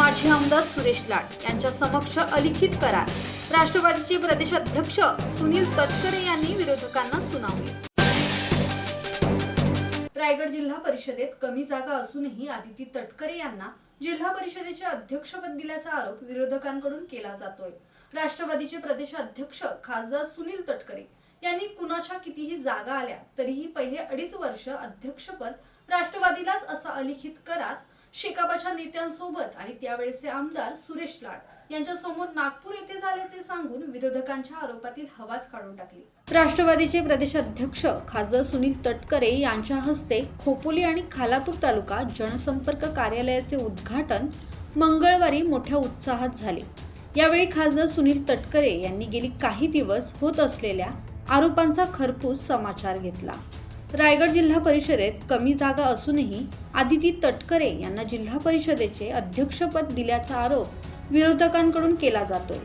आमदार सुरेश लाड यांच्या समक्ष अलिखित करार. राष्ट्रवादीचे प्रदेशाध्यक्ष सुनील तटकरे यांनी विरोधकांना सुनावले. रायगड जिल्हा परिषदेत कमी जागा असूनही आदिती तटकरे यांना जिल्हा परिषदेचे अध्यक्षपद दिल्याचा आरोप विरोधकांकडून केला जातोय. राष्ट्रवादीचे प्रदेशाध्यक्ष खासदार सुनील तटकरे यांनी कुणाच्या कितीही जागा आल्या तरीही पहिले अडीच वर्ष अध्यक्षपद राष्ट्रवादीलाच असा अलिखित करार शेकाबाच्या नेत्यांसोबत आणि त्यावेळेचे आमदार सुरेश लाड यांच्यासमोर नागपूर येथे झाल्याचे सांगून विरोधकांच्या आरोपातील हवाच काढून टाकली. राष्ट्रवादीचे प्रदेशाध्यक्ष खासदार सुनील तटकरे यांच्या हस्ते खोपोली आणि खालापूर तालुका जनसंपर्क कार्यालयाचे उद्घाटन मंगळवारी मोठ्या उत्साहात झाले. यावेळी खासदार सुनील तटकरे यांनी गेली काही दिवस होत असलेल्या आरोपांचा खरपूस समाचार घेतला. रायगड जिल्हा परिषदेत कमी जागा असूनही आदिती तटकरे यांना जिल्हा परिषदेचे अध्यक्षपद दिल्याचा आरोप विरोधकांकडून केला जातोय.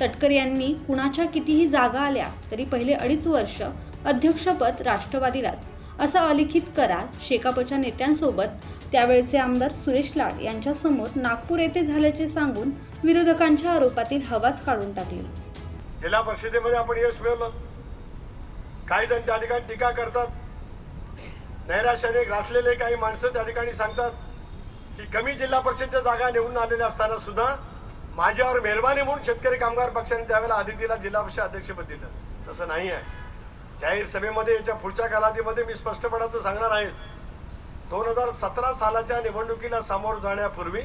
तटकरे यांनी कुणाच्या कितीही जागा आल्या तरी पहिले अडीच वर्ष अध्यक्षपद राष्ट्रवादीलाच असा अलिखित करार शेकापच्या नेत्यांसोबत त्यावेळचे आमदार सुरेश लाड यांच्यासमोर नागपूर येथे झाल्याचे सांगून विरोधकांच्या आरोपातील हवाच काढून टाकली. जिल्हा परिषदेमध्ये आपण यश मिळवलं. काही जण त्या ठिकाणी टीका करतात. नैराश्याने ग्रासलेले काही माणसं त्या ठिकाणी सांगतात की कमी जिल्हा परिषदच्या जागा निवडून आलेल्या असताना सुद्धा माझ्यावर मेहरबानी म्हणून शेतकरी कामगार पक्षाने त्यावेळेला आदितीला जिल्हा परिषद अध्यक्षपद दिलं. तसं नाही आहे. जाहीर सभेमध्ये याच्या पुढच्या कालावधीमध्ये मी स्पष्टपणाचं सांगणार आहे. दोन हजार सतरा सालाच्या निवडणुकीला सामोरं जाण्यापूर्वी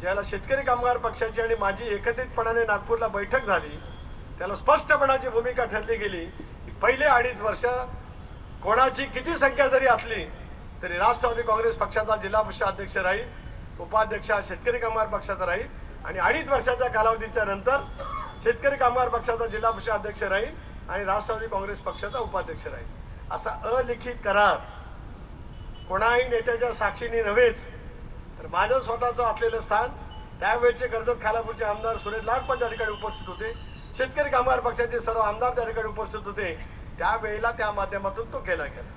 ज्याला शेतकरी कामगार पक्षाची आणि माझी एकत्रितपणाने नागपूरला बैठक झाली त्याला स्पष्टपणाची भूमिका ठरली गेली की पहिले अडीच वर्ष कोणाची किती संख्या जरी असली तरी राष्ट्रवादी काँग्रेस पक्षाचा जिल्हा परिषद अध्यक्ष राहील उपाध्यक्ष शेतकरी कामगार पक्षाचा राहील आणि अडीच वर्षाच्या कालावधीच्या नंतर शेतकरी कामगार पक्षाचा जिल्हा परिषद अध्यक्ष राहील आणि राष्ट्रवादी काँग्रेस पक्षाचा उपाध्यक्ष राहील. असा अलिखित करार कोणाही नेत्याच्या साक्षीने नव्हेच तर माझं स्वतःचं असलेलं स्थान त्यावेळचे कर्जत खालापूरचे आमदार सुरेश लाड पण त्या ठिकाणी उपस्थित होते. शेतकरी कामगार पक्षाचे सर्व आमदार त्या ठिकाणी उपस्थित होते. त्यावेळेला त्या माध्यमातून तो केला गेला.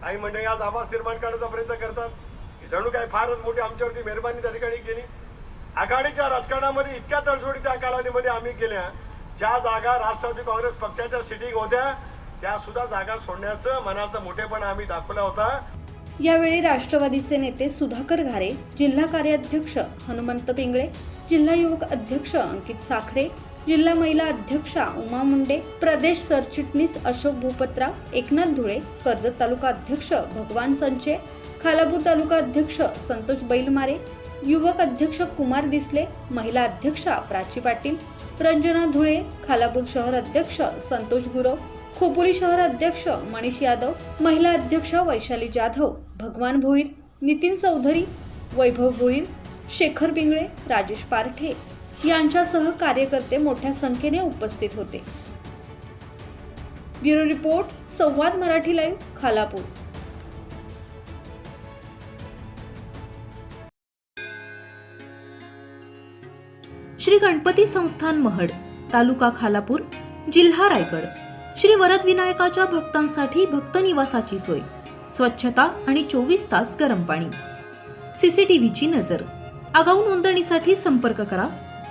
काही मंडळी आज आवाज निर्माण करण्याचा प्रयत्न करतात. की जणू काय फारच मोठी आमच्यावरती मेहरबानी त्या ठिकाणी केली. आघाडीच्या राजकारणामध्ये इतक्या तडजोडी त्या कालावधीमध्ये आम्ही केल्या ज्या जागा राष्ट्रवादी काँग्रेस पक्षाच्या सिटिंग होत्या त्या सुद्धा जागा सोडण्याचं मनाचा मोठेपणा आम्ही दाखवला होता. यावेळी राष्ट्रवादीचे नेते सुधाकर घारे जिल्हा कार्याध्यक्ष हनुमंत पिंगळे जिल्हा युवक अध्यक्ष अंकित साखरे जिल्हा महिला अध्यक्षा उमा मुंडे प्रदेश सरचिटणीस अशोक भूपतराव एकनाथ धुळे कर्जत तालुका अध्यक्ष भगवान संचे खालापूर तालुका अध्यक्ष संतोष बैलमारे युवक अध्यक्ष कुमार दिसले महिला अध्यक्षा प्राची पाटील रंजना धुळे खालापूर शहर अध्यक्ष संतोष गुरव खोपोली शहर अध्यक्ष मनीष यादव महिला अध्यक्ष वैशाली जाधव भगवान भोईर नितीन चौधरी वैभव भोईर शेखर पिंगळे राजेश पारठे यांच्यासह कार्यकर्ते मोठ्या संख्येने उपस्थित होते. Bureau report Samvad Marathi live Khalapur. Shri Ganpati संस्थान महड तालुका खालापूर जिल्हा रायगड. श्री वरद विनायकाच्या भक्तांसाठी भक्त निवासाची सोय. स्वच्छता आणि चोवीस तास गरम पाणी. सीसीटीव्हीची नजर. आगाऊ नोंदणीसाठी संपर्क करा